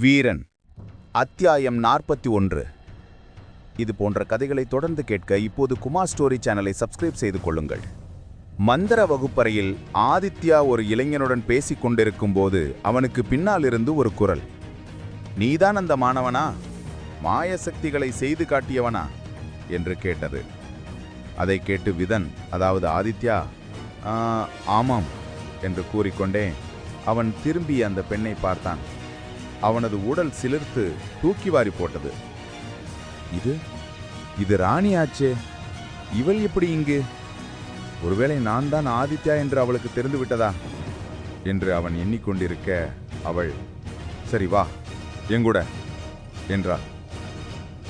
வீரன். அத்தியாயம் நாற்பத்தி ஒன்று. இது போன்ற கதைகளை தொடர்ந்து கேட்க இப்போது குமார் ஸ்டோரி சேனலை சப்ஸ்கிரைப் செய்து கொள்ளுங்கள். மந்திர வகுப்பறையில் ஆதித்யா ஒரு இளைஞனுடன் பேசிக் கொண்டிருக்கும் போது அவனுக்கு பின்னால் இருந்து ஒரு குரல். நீதான் அந்த மாணவனா? மாய சக்திகளை செய்து காட்டியவனா? என்று கேட்டது. அதை கேட்டு விதன் அதாவது ஆதித்யா ஆமாம் என்று கூறிக்கொண்டே அவன் திரும்பி அந்த பெண்ணை பார்த்தான். அவனது உடல் சிலிர்த்து தூக்கி வாரி போட்டது. இது இது ராணி ஆச்சே. இவள் எப்படி இங்கு? ஒருவேளை நான் தான் ஆதித்யா என்று அவளுக்கு தெரிந்து விட்டதா? என்று அவன் எண்ணிக்கொண்டிருக்க அவள் சரி வா எங்கூட என்றாள்.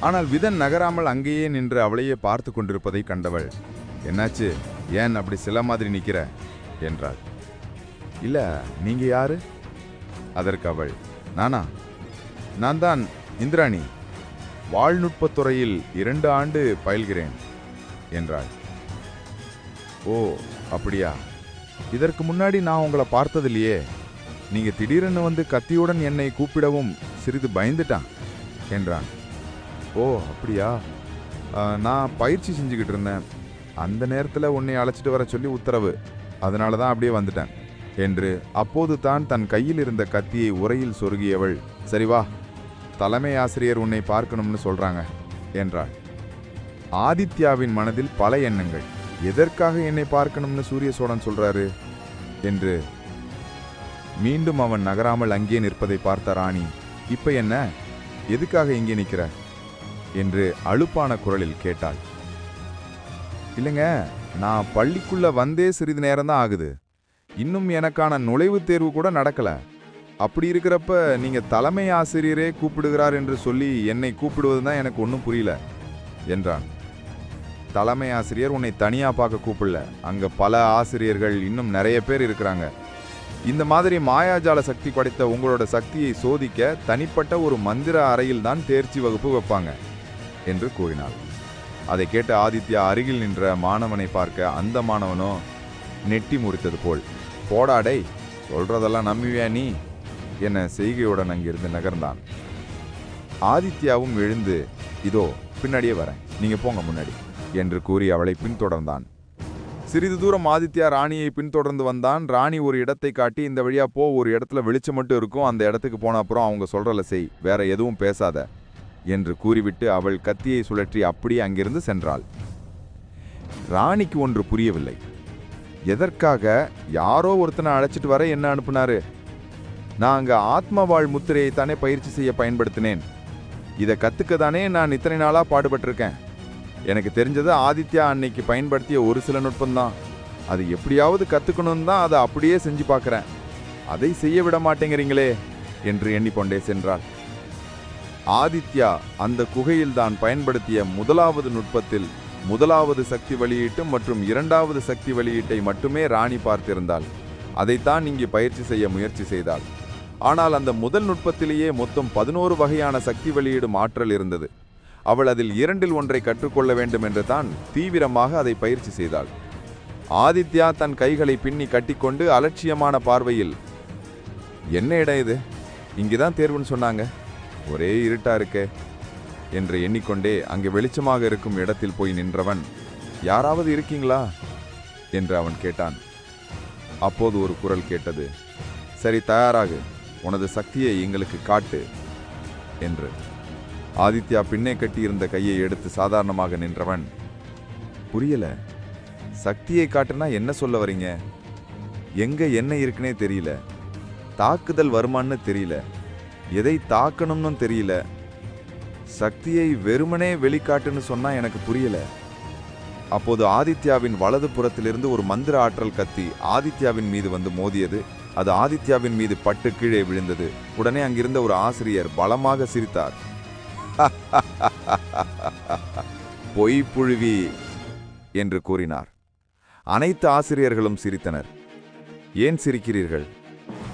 ஆனால் விதன் நகராமல் அங்கேயே நின்று அவளையே பார்த்து கொண்டிருப்பதை கண்டவள் என்னாச்சு? ஏன் அப்படி சில மாதிரி நிற்கிற என்றாள். இல்ல நீங்க யாரு? அதற்கு அவள் நானா? நான் தான் இந்திராணி. வாழ்நுட்பத் துறையில் இரண்டு ஆண்டு பயில்கிறேன் என்றாள். ஓ அப்படியா? இதற்கு முன்னாடி நான் உங்களை பார்த்ததில்லையே. நீங்க திடீரென்னு வந்து கத்தியுடன் என்னை கூப்பிடவும் சிறிது பயந்துட்டான் என்றான். ஓ அப்படியா? நான் பயிற்சி செஞ்சுக்கிட்டு இருந்தேன். அந்த நேரத்தில் உன்னை அழைச்சிட்டு வர சொல்லி உத்தரவு. அதனால தான் அப்படியே வந்துட்டேன். என்று அப்போது தான் தன் கையில் இருந்த கத்தியை உரையில் சொருகியவள் சரி வா தலைமை ஆசிரியர் உன்னை பார்க்கணும்னு சொல்றாங்க என்றாள். ஆதித்யாவின் மனதில் பல எண்ணங்கள். எதற்காக என்னை பார்க்கணும்னு சூரிய சோழன் சொல்றாரு? என்று மீண்டும் அவன் நகராமல் அங்கே நிற்பதை பார்த்த ராணி இப்ப என்ன? எதுக்காக இங்கே நிற்கிற என்று அலுப்பான குரலில் கேட்டாள். இல்லைங்க நான் பள்ளிக்குள்ள வந்தே சிறிது நேரம்தான் ஆகுது. இன்னும் எனக்கான நுழைவுத் தேர்வு கூட நடக்கல. அப்படி இருக்கிறப்ப நீங்க தலைமை ஆசிரியரே கூப்பிடுகிறார் என்று சொல்லி என்னை கூப்பிடுவது தான் எனக்கு ஒன்றும் புரியல என்றான். தலைமை ஆசிரியர் உன்னை தனியா பார்க்க கூப்பிடல. அங்க பல ஆசிரியர்கள் இன்னும் நிறைய பேர் இருக்கிறாங்க. இந்த மாதிரி மாயாஜால சக்தி படைத்த உங்களோட சக்தியை சோதிக்க தனிப்பட்ட ஒரு மந்திர அறையில் தான் தேர்ச்சி வகுப்பு வைப்பாங்க என்று கூறினாள். அதை கேட்ட ஆதித்யா அருகில் நின்ற மாணவனை பார்க்க அந்த மாணவனோ நெட்டி முறித்தது போல். போடாடை சொல்றதெல்லாம் நம்புவியா நீ? என செய்கையுடன் அங்கிருந்து நகர்ந்தான். ஆதித்யாவும் எழுந்து இதோ பின்னாடியே வரேன். நீங்க போங்க முன்னாடி என்று கூறி அவளை பின்தொடர்ந்தான். சிறிது தூரம் ஆதித்யா ராணியை பின்தொடர்ந்து வந்தான். ராணி ஒரு இடத்தை காட்டி இந்த வழியா போ ஒரு இடத்துல வெளிச்சம் மட்டும் இருக்கும். அந்த இடத்துக்கு போன அப்புறம் அவங்க சொல்றல செய். வேற எதுவும் பேசாத என்று கூறிவிட்டு அவள் கத்தியை சுழற்றி அப்படியே அங்கிருந்து சென்றாள். ராணிக்கு ஒன்று புரியவில்லை. எதற்காக யாரோ ஒருத்தனை அழைச்சிட்டு வர என்ன அனுப்புனாரு? நான் அங்கே ஆத்மவாழ் முத்திரையை தானே பயிற்சி செய்ய பயன்படுத்தினேன். இதை கற்றுக்க தானே நான் இத்தனை நாளாக பாடுபட்டிருக்கேன். எனக்கு தெரிஞ்சது ஆதித்யா அன்னைக்கு பயன்படுத்திய ஒரு சில நுட்பம்தான். அது எப்படியாவது கற்றுக்கணும்னு தான் அதை அப்படியே செஞ்சு பார்க்குறேன். அதை செய்ய விட மாட்டேங்கிறீங்களே என்று எண்ணிக்கொண்டே சென்றாள். ஆதித்யா அந்த குகையில் தான் பயன்படுத்திய முதலாவது நுட்பத்தில் முதலாவது சக்தி வெளியீட்டு மற்றும் இரண்டாவது சக்தி வெளியீட்டை மட்டுமே ராணி பார்த்திருந்தாள். அதைத்தான் இங்கே பயிற்சி செய்ய முயற்சி செய்தாள். ஆனால் அந்த முதல் நுட்பத்திலேயே மொத்தம் பதினோரு வகையான சக்தி வெளியிடும் ஆற்றல் இருந்தது. அவள் அதில் இரண்டில் ஒன்றை கற்றுக்கொள்ள வேண்டும் என்று தான் தீவிரமாக அதை பயிற்சி செய்தாள். ஆதித்யா தன் கைகளை பின்னி கட்டிக்கொண்டு அலட்சியமான பார்வையில் என்ன இடம் இது? இங்கேதான் தேர்வுன்னு சொன்னாங்க. ஒரே இருட்டா இருக்கே. என்று எண்ணிக்கொண்டே அங்கே வெளிச்சமாக இருக்கும் இடத்தில் போய் நின்றவன் யாராவது இருக்கீங்களா? என்று அவன் கேட்டான். அப்போது ஒரு குரல் கேட்டது சரி தயாராகு. உனது சக்தியை எங்களுக்கு காட்டு என்று. ஆதித்யா பின்னே கட்டியிருந்த கையை எடுத்து சாதாரணமாக நின்றவன் புரியல. சக்தியை காட்டுனா என்ன சொல்ல வரீங்க? எங்க என்ன இருக்குன்னே தெரியல. தாக்குதல் வருமான்னு தெரியல. எதை தாக்கணும்னு தெரியல. சக்தியை வெறுமனே வெளிக்காட்டுன்னு சொன்னா எனக்கு புரியல. அப்போது ஆதித்யாவின் வலது புறத்திலிருந்து ஒரு மந்திர ஆற்றல் கத்தி ஆதித்யாவின் மீது வந்து மோதியது. அது ஆதித்யாவின் மீது பட்டு கீழே விழுந்தது. உடனே அங்கிருந்த ஒரு ஆசிரியர் பலமாக சிரித்தார். பொய் புழுவி என்று கூறினார். அனைத்து ஆசிரியர்களும் சிரித்தனர். ஏன் சிரிக்கிறீர்கள்?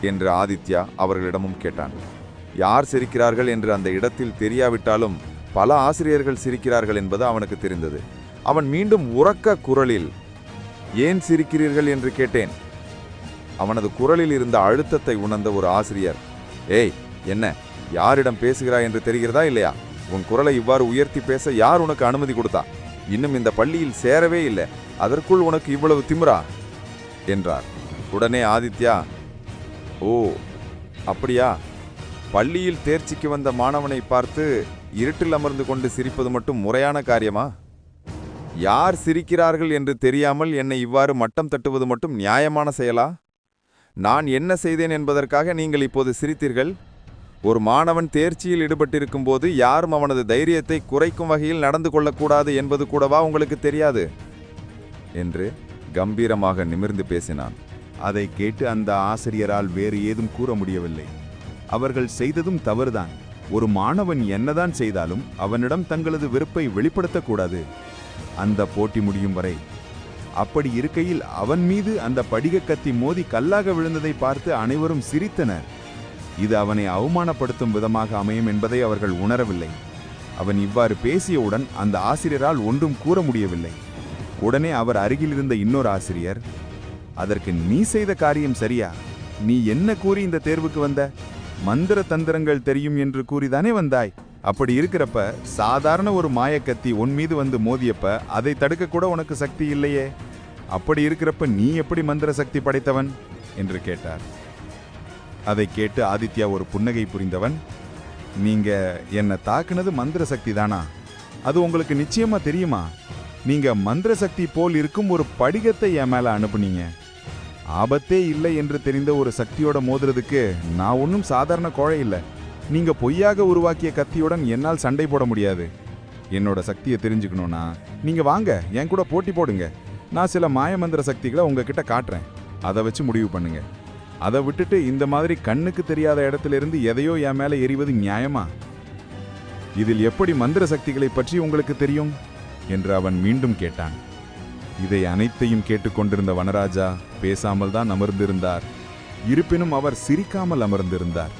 என்று ஆதித்யா அவர்களிடமும் கேட்டான். யார் சிரிக்கிறார்கள் என்று அந்த இடத்தில் தெரியாவிட்டாலும் பல ஆசிரியர்கள் சிரிக்கிறார்கள் என்பது அவனுக்கு தெரிந்தது. அவன் மீண்டும் உறக்க குரலில் ஏன் சிரிக்கிறீர்கள்? என்று கேட்டேன். அவனது குரலில் இருந்த அழுத்தத்தை உணர்ந்த ஒரு ஆசிரியர் ஏய் என்ன யாரிடம் பேசுகிறாய் என்று தெரிகிறதா இல்லையா? உன் குரலை இவ்வாறு உயர்த்தி பேச யார் உனக்கு அனுமதி கொடுத்தா? இன்னும் இந்த பள்ளியில் சேரவே இல்லை. அதற்குள் உனக்கு இவ்வளவு திமிரா? என்றார். உடனே ஆதித்யா ஓ அப்படியா? பள்ளியில் தேர்ச்சிக்கு வந்த மாணவனை பார்த்து இருட்டில் அமர்ந்து கொண்டு சிரிப்பது மட்டும் முறையான காரியமா? யார் சிரிக்கிறார்கள் என்று தெரியாமல் என்னை இவ்வாறு மட்டம் தட்டுவது மட்டும் நியாயமான செயலா? நான் என்ன செய்தேன் என்பதற்காக நீங்கள் இப்போது சிரித்தீர்கள்? ஒரு மாணவன் தேர்ச்சியில் ஈடுபட்டிருக்கும் போது யாரும் அவனது தைரியத்தை குறைக்கும் வகையில் நடந்து கொள்ளக்கூடாது என்பது கூடவா உங்களுக்கு தெரியாது? என்று கம்பீரமாக நிமிர்ந்து பேசினான். அதை கேட்டு அந்த ஆசிரியரால் வேறு ஏதும் கூற முடியவில்லை. அவர்கள் செய்ததும் தவறுதான். ஒரு மாணவன் என்னதான் செய்தாலும் அவனிடம் தங்களது வெறுப்பை வெளிப்படுத்தக்கூடாது. அந்த போட்டி முடியும் வரை. அப்படி இருக்கையில் அவன் மீது அந்த படிக கத்தி மோதி கல்லாக விழுந்ததை பார்த்து அனைவரும் சிரித்தனர். இது அவனை அவமானப்படுத்தும் விதமாக அமையும் என்பதை அவர்கள் உணரவில்லை. அவன் இவ்வாறு பேசியவுடன் அந்த ஆசிரியரால் ஒன்றும் கூற முடியவில்லை. உடனே அவர் அருகிலிருந்த இன்னொரு ஆசிரியர் அதற்கு நீ செய்த காரியம் சரியா? நீ என்ன கூறி இந்த தேர்வுக்கு வந்த? மந்திர தந்திரங்கள் தெரியும் என்று கூறிதானே வந்தாய்? அப்படி இருக்கிறப்ப சாதாரண ஒரு மாயக்கத்தி உன் மீது வந்து மோதியப்ப அதை தடுக்க கூட உனக்கு சக்தி இல்லையே. அப்படி இருக்கிறப்ப நீ எப்படி மந்திர சக்தி படைத்தவன்? என்று கேட்டார். அதை கேட்டு ஆதித்யா ஒரு புன்னகை புரிந்தவன் நீங்க என்னை தாக்குனது மந்திர சக்தி தானா? அது உங்களுக்கு நிச்சயமா தெரியுமா? நீங்க மந்திர சக்தி போல் இருக்கும் ஒரு படிகத்தை என் மேல அனுப்புனீங்க. ஆபத்தே இல்லை என்று தெரிந்த ஒரு சக்தியோட மோதுறதுக்கு நான் ஒன்றும் சாதாரண கோழை இல்லை. நீங்க பொய்யாக உருவாக்கிய கத்தியுடன் என்னால் சண்டை போட முடியாது. என்னோட சக்தியை தெரிஞ்சுக்கணும்னா நீங்க வாங்க என் கூட போட்டி போடுங்க. நான் சில மாயமந்திர சக்திகளை உங்ககிட்ட காட்டுறேன். அதை வச்சு முடிவு பண்ணுங்க. அதை விட்டுட்டு இந்த மாதிரி கண்ணுக்கு தெரியாத இடத்துல இருந்து எதையோ என் மேலே எறிவது நியாயமா? இதில் எப்படி மந்திர சக்திகளை பற்றி உங்களுக்கு தெரியும்? என்று அவன் மீண்டும் கேட்டான். இதை அனைத்தையும் கேட்டுக்கொண்டிருந்த வனராஜா பேசாமல் தான் அமர்ந்திருந்தார். இருப்பினும் அவர் சிரிக்காமல் அமர்ந்திருந்தார்.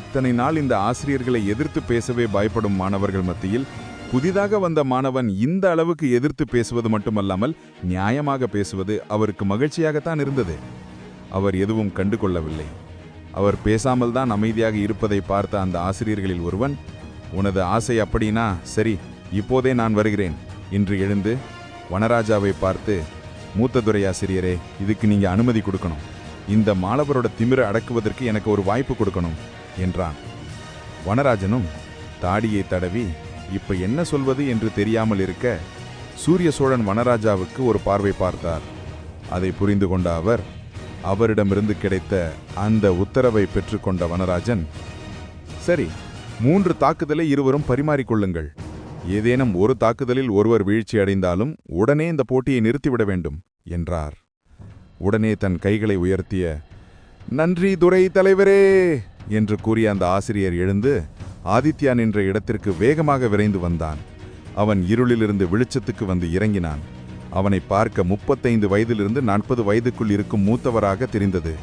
இத்தனை நாள் இந்த ஆசிரியர்களை எதிர்த்து பேசவே பயப்படும் மாணவர்கள் மத்தியில் புதிதாக வந்த மாணவன் இந்த அளவுக்கு எதிர்த்து பேசுவது மட்டுமல்லாமல் நியாயமாக பேசுவது அவருக்கு மகிழ்ச்சியாகத்தான் இருந்தது. அவர் எதுவும் கண்டு கொள்ளவில்லை அவர் பேசாமல் தான் அமைதியாக இருப்பதை பார்த்த அந்த ஆசிரியர்களில் ஒருவன் உனது ஆசை அப்படின்னா சரி இப்போதே நான் வருகிறேன் என்று எழுந்து வனராஜாவை பார்த்து மூத்த துறை ஆசிரியரே இதுக்கு நீங்க அனுமதி கொடுக்கணும். இந்த மாணவரோட திமிரை அடக்குவதற்கு எனக்கு ஒரு வாய்ப்பு கொடுக்கணும் என்றான். வனராஜனும் தாடியை தடவி இப்ப என்ன சொல்வது என்று தெரியாமல் இருக்க சூரிய சோழன் வனராஜாவுக்கு ஒரு பார்வை பார்த்தார். அதை புரிந்து கொண்ட அவர் அவரிடமிருந்து கிடைத்த அந்த உத்தரவை பெற்றுக்கொண்ட வனராஜன் சரி மூன்று தாக்குதலை இருவரும் பரிமாறிக்கொள்ளுங்கள் ஏதேனும் ஒரு தாக்குதலில் ஒருவர் வீழ்ச்சி அடைந்தாலும் உடனே இந்த போட்டியை நிறுத்திவிட வேண்டும் என்றார். உடனே தன் கைகளை உயர்த்திய நன்றி துரை தலைவரே! என்று கூறிய அந்த ஆசிரியர் எழுந்து ஆதித்யா நின்ற இடத்திற்கு வேகமாக விரைந்து வந்தான். அவன் இருளிலிருந்து வெளிச்சத்துக்கு வந்து இறங்கினான். அவனை பார்க்க முப்பத்தைந்து வயதிலிருந்து நாற்பது வயதுக்குள் இருக்கும் மூத்தவராக தெரிந்தது.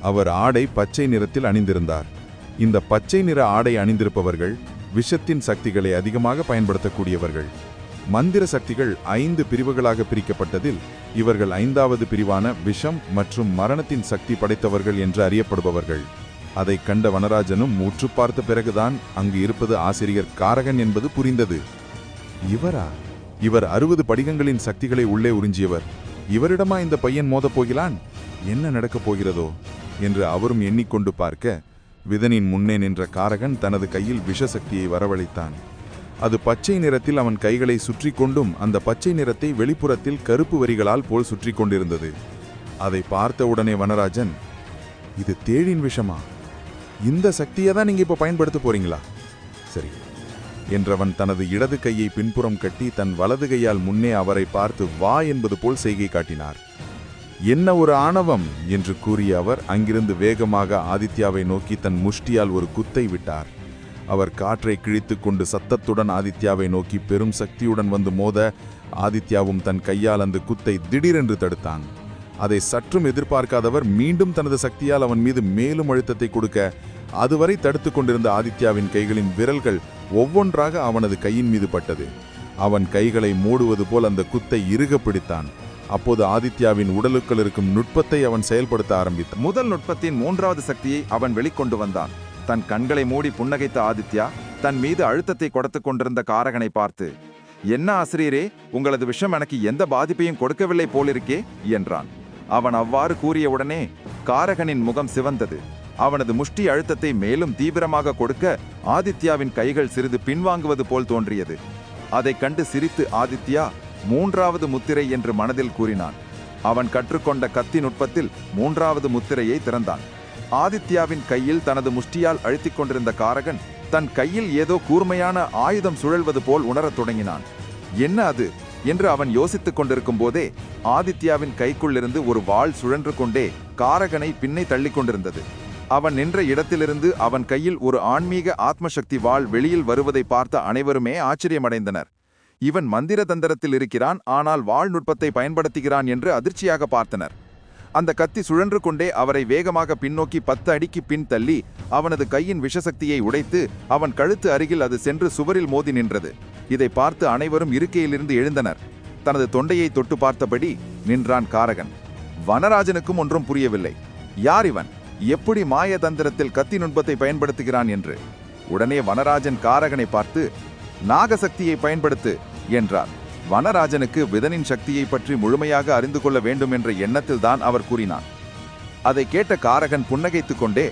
அவர் ஆடை பச்சை நிறத்தில் அணிந்திருந்தார். இந்த பச்சை நிற ஆடை அணிந்திருப்பவர்கள் விஷத்தின் சக்திகளை அதிகமாக பயன்படுத்தக்கூடியவர்கள். மந்திர சக்திகள் ஐந்து பிரிவுகளாக பிரிக்கப்பட்டதில் இவர்கள் ஐந்தாவது பிரிவான விஷம் மற்றும் மரணத்தின் சக்தி படைத்தவர்கள் என்று அறியப்படுபவர்கள். அதைக் கண்ட வனராஜனும் உற்று பார்த்த பிறகுதான் அங்கு இருப்பது ஆசிரியர் காரகன் என்பது புரிந்தது. இவரா? இவர் அறுபது படிகங்களின் சக்திகளை உள்ளே உறிஞ்சியவர். இவரிடமா இந்த பையன் மோதப் போகிறான்? என்ன நடக்கப் போகிறதோ? என்று அவரும் எண்ணிக்கொண்டு பார்க்க விதனின் முன்னே நின்ற காரகன் தனது கையில் விஷசக்தியை வரவழைத்தான். அது பச்சை நிறத்தில் அவன் கைகளை சுற்றி கொண்டும் அந்த பச்சை நிறத்தை வெளிப்புறத்தில் கருப்பு வரிகளால் போல் சுற்றி கொண்டிருந்தது. அதை பார்த்தவுடனே வனராஜன் இது தேழின் விஷமா? இந்த சக்தியை தான் நீங்க இப்ப பயன்படுத்த போறீங்களா? சரி என்றவன் தனது இடது கையை பின்புறம் கட்டி தன் வலது கையால் முன்னே அவரை பார்த்து வா என்பது போல் செய்கை காட்டினார். என்ன ஒரு ஆணவம்? என்று கூறிய அவர் அங்கிருந்து வேகமாக ஆதித்யாவை நோக்கி தன் முஷ்டியால் ஒரு குத்தை விட்டார். அவர் காற்றை கிழித்து கொண்டு சத்தத்துடன் ஆதித்யாவை நோக்கி பெரும் சக்தியுடன் வந்து மோத ஆதித்யாவும் தன் கையால் அந்த குத்தை திடீரென்று தடுத்தான். அதை சற்றும் எதிர்பார்க்காதவர் மீண்டும் தனது சக்தியால் அவன் மீது மேலும் அழுத்தத்தை கொடுக்க அதுவரை தடுத்துக் கொண்டிருந்த ஆதித்யாவின் கைகளின் விரல்கள் ஒவ்வொன்றாக அவனது கையின் மீது பட்டது. அவன் கைகளை மூடுவது போல் அந்த குத்தை இறுக பிடித்தான். அப்போது ஆதித்யாவின் உடலுக்குள் இருக்கும் நுட்பத்தை அவன் செயல்படுத்த ஆரம்பித்தான். முதல் நுட்பத்தின் மூன்றாவது சக்தியை அவன் வெளிக்கொண்டு வந்தான். தன் கண்களை மூடி புன்னகைத்த ஆதித்யா தன் மீது அழுத்தத்தை கொடுத்து கொண்டிருந்த காரகனை பார்த்து என்ன ஆசிரியரே உங்களது விஷம் எனக்கு எந்த பாதிப்பையும் கொடுக்கவில்லை போலிருக்கே என்றான். அவன் அவ்வாறு கூறியவுடனே காரகனின் முகம் சிவந்தது. அவனது முஷ்டி அழுத்தத்தை மேலும் தீவிரமாக கொடுக்க ஆதித்யாவின் கைகள் சிறிது பின்வாங்குவது போல் தோன்றியது. அதைக் கண்டு சிரித்து ஆதித்யா மூன்றாவது முத்திரை என்று மனதில் கூறினான். அவன் கற்றுக்கொண்ட கத்தி நுட்பத்தில் மூன்றாவது முத்திரையை திறந்தான். ஆதித்யாவின் கையில் தனது முஷ்டியால் அழுத்திக் கொண்டிருந்த காரகன் தன் கையில் ஏதோ கூர்மையான ஆயுதம் சுழல்வது போல் உணரத் தொடங்கினான். என்ன அது? என்று அவன் யோசித்துக் கொண்டிருக்கும் போதே ஆதித்யாவின் கைக்குள்ளிருந்து ஒரு வாள் சுழன்று கொண்டே காரகனை பின்னை தள்ளிக் கொண்டிருந்தது. அவன் நின்ற இடத்திலிருந்து அவன் கையில் ஒரு ஆன்மீக ஆத்மசக்தி வாள் வெளியில் வருவதை பார்த்த அனைவருமே ஆச்சரியமடைந்தனர். இவன் மந்திர தந்திரத்தில் இருக்கிறான் ஆனால் வாழ் நுட்பத்தை பயன்படுத்துகிறான் என்று அதிர்ச்சியாக பார்த்தனர். அந்த கத்தி சுழன்று கொண்டே அவரை வேகமாக பின்னோக்கி பத்து அடிக்கு பின் தள்ளி அவனது கையின் விஷசக்தியை உடைத்து அவன் கழுத்து அருகில் அது சென்று சுவரில் மோதி நின்றது. இதை பார்த்து அனைவரும் இருக்கையிலிருந்து எழுந்தனர். தனது தொண்டையை தொட்டு பார்த்தபடி நின்றான் காரகன். வனராஜனுக்கும் ஒன்றும் புரியவில்லை. யார் இவன்? எப்படி மாய தந்திரத்தில் கத்தி நுட்பத்தை பயன்படுத்துகிறான் என்று. உடனே வனராஜன் காரகனை பார்த்து நாகசக்தியை பயன்படுத்து. என்றார். வனராஜனுக்கு விதனின் சக்தியை பற்றி முழுமையாக அறிந்து கொள்ள வேண்டும் என்ற எண்ணத்தில்தான் அவர் கூறினார் அதை கேட்ட காரகன் புன்னகைத்துக் கொண்டே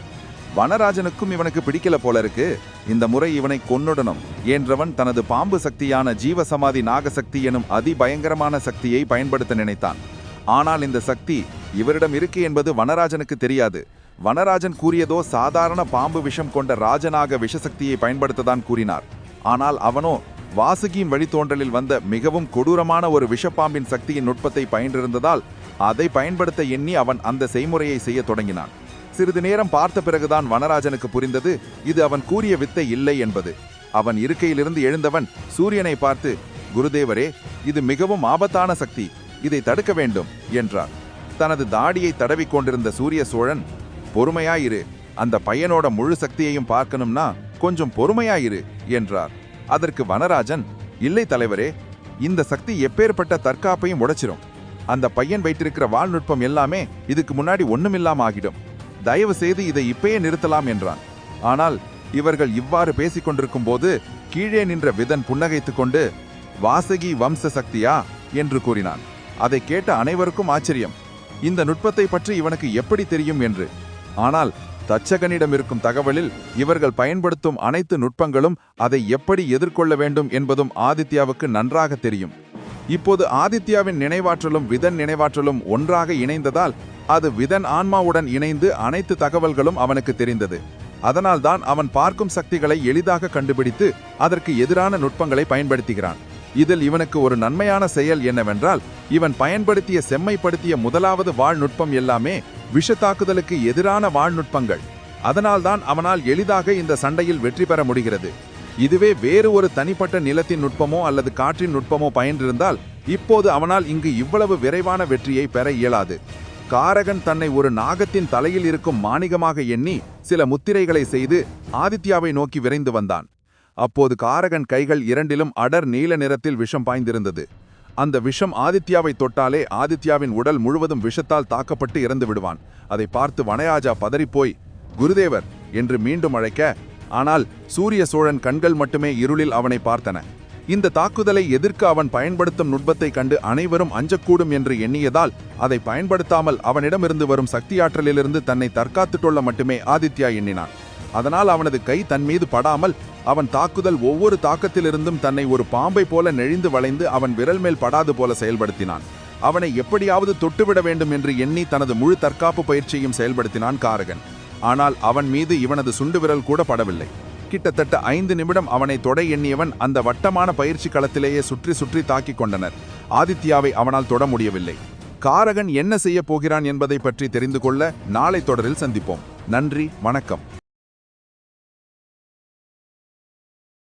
வனராஜனுக்கும் இவனுக்கு பிடிக்கல போல இருக்கு. இந்த முறை இவனை கொன்னுடணும். என்றவன் தனது பாம்பு சக்தியான ஜீவசமாதி நாகசக்தி எனும் அதிபயங்கரமான சக்தியை பயன்படுத்த நினைத்தான். ஆனால் இந்த சக்தி இவரிடம் இருக்கு என்பது வனராஜனுக்கு தெரியாது. வனராஜன் கூறியதோ சாதாரண பாம்பு விஷம் கொண்ட ராஜனாக விஷசக்தியை பயன்படுத்ததான் கூறினார். ஆனால் அவனோ வாசுகியின் வழித்தோன்றலில் வந்த மிகவும் கொடூரமான ஒரு விஷப்பாம்பின் சக்தியின் நுட்பத்தை பயின்றிருந்ததால் அதை பயன்படுத்த எண்ணி அவன் அந்த செய்முறையை செய்யத் தொடங்கினான். சிறிது நேரம் பார்த்த பிறகுதான் வனராஜனுக்கு புரிந்தது இது அவன் கூறிய வித்தை இல்லை என்பது. அவன் இருக்கையிலிருந்து எழுந்தவன் சூரியனை பார்த்து குருதேவரே இது மிகவும் ஆபத்தான சக்தி இதை தடுக்க வேண்டும் என்றார் தனது தாடியை தடவிக் கொண்டிருந்த சூரிய சோழன் பொறுமையாயிரு அந்த பையனோட முழு சக்தியையும் பார்க்கணும்னா கொஞ்சம் பொறுமையாயிரு என்றார். அதற்கு வனராஜன் இல்லை தலைவரே இந்த சக்தி எப்பேற்பட்ட தற்காப்பையும் உடைச்சிரும். அந்த பையன் வைத்திருக்கிற வாழ்நுட்பம் எல்லாமே இதுக்கு முன்னாடி ஒண்ணுமில்லாம ஆகிடும். தயவு செய்து இதை இப்பயே நிறுத்தலாம் என்றான். ஆனால் இவர்கள் இவ்வாறு பேசிக் கொண்டிருக்கும் போது கீழே நின்ற விதன் புன்னகைத்துக் கொண்டு வாசகி வம்ச சக்தியா? என்று கூறினான். அதை கேட்ட அனைவருக்கும் ஆச்சரியம். இந்த நுட்பத்தை பற்றி இவனுக்கு எப்படி தெரியும்? என்று. ஆனால் தச்சகனிடம் இருக்கும் தகவலில் இவர்கள் பயன்படுத்தும் அனைத்து நுட்பங்களும் அதை எப்படி எதிர்கொள்ள வேண்டும் என்பதும் ஆதித்யாவுக்கு நன்றாக தெரியும். இப்போது ஆதித்யாவின் நினைவாற்றலும் விதன் நினைவாற்றலும் ஒன்றாக இணைந்ததால் அது விதன் ஆன்மாவுடன் இணைந்து அனைத்து தகவல்களும் அவனுக்கு தெரிந்தது. அதனால்தான் அவன் பார்க்கும் சக்திகளை எளிதாக கண்டுபிடித்து அதற்கு எதிரான நுட்பங்களை பயன்படுத்துகிறான். இதில் இவனுக்கு ஒரு நன்மையான செயல் என்னவென்றால் இவன் பயன்படுத்திய செம்மைப்படுத்திய முதலாவது வாழ்நுட்பம் எல்லாமே விஷ தாக்குதலுக்கு எதிரான வாழ்நுட்பங்கள். அதனால்தான் அவனால் எளிதாக இந்த சண்டையில் வெற்றி பெற முடிகிறது. இதுவே வேறு ஒரு தனிப்பட்ட நிலத்தின் நுட்பமோ அல்லது காற்றின் நுட்பமோ பயின்றிருந்தால் இப்போது அவனால் இங்கு இவ்வளவு விரைவான வெற்றியை பெற இயலாது. காரகன் தன்னை ஒரு நாகத்தின் தலையில் இருக்கும் மாணிகமாக எண்ணி சில முத்திரைகளை செய்து ஆதித்யாவை நோக்கி விரைந்து வந்தான். அப்போது காரகன் கைகள் இரண்டிலும் அடர் நீல நிறத்தில் விஷம் பாய்ந்திருந்தது. அந்த விஷம் ஆதித்யாவை தொட்டாலே ஆதித்யாவின் உடல் முழுவதும் விஷத்தால் தாக்கப்பட்டு இறந்து விடுவான். அதை பார்த்து வனயாஜா பதறிப்போய் குருதேவர் என்று மீண்டும் அழைக்க ஆனால் சூரிய சோழன் கண்கள் மட்டுமே இருளில் அவனை பார்த்தன. இந்த தாக்குதலை எதிர்க்க அவன் பயன்படுத்தும் நுட்பத்தை கண்டு அனைவரும் அஞ்சக்கூடும் என்று எண்ணியதால் அதை பயன்படுத்தாமல் அவனிடமிருந்து வரும் சக்தியாற்றலிலிருந்து தன்னை தற்காத்துக் கொள்ள மட்டுமே ஆதித்யா எண்ணினான். அதனால் அவனது கை தன் மீது படாமல் அவன் தாக்குதல் ஒவ்வொரு தாக்கத்திலிருந்தும் தன்னை ஒரு பாம்பை போல நெழிந்து வளைந்து அவன் விரல் மேல் படாது போல செயல்படுத்தினான். அவனை எப்படியாவது தொட்டுவிட வேண்டும் என்று எண்ணி தனது முழு தற்காப்பு பயிற்சியையும் செயல்படுத்தினான் காரகன். ஆனால் அவன் மீது இவனது சுண்டு விரல் கூட படவில்லை. கிட்டத்தட்ட ஐந்து நிமிடம் அவனை தொடை எண்ணியவன் அந்த வட்டமான பயிற்சி களத்திலேயே சுற்றி சுற்றி தாக்கிக் கொண்டனர். ஆதித்யாவை அவனால் தொட முடியவில்லை. காரகன் என்ன செய்யப் போகிறான் என்பதை பற்றி தெரிந்து கொள்ள நாளை தொடரில் சந்திப்போம். நன்றி வணக்கம்.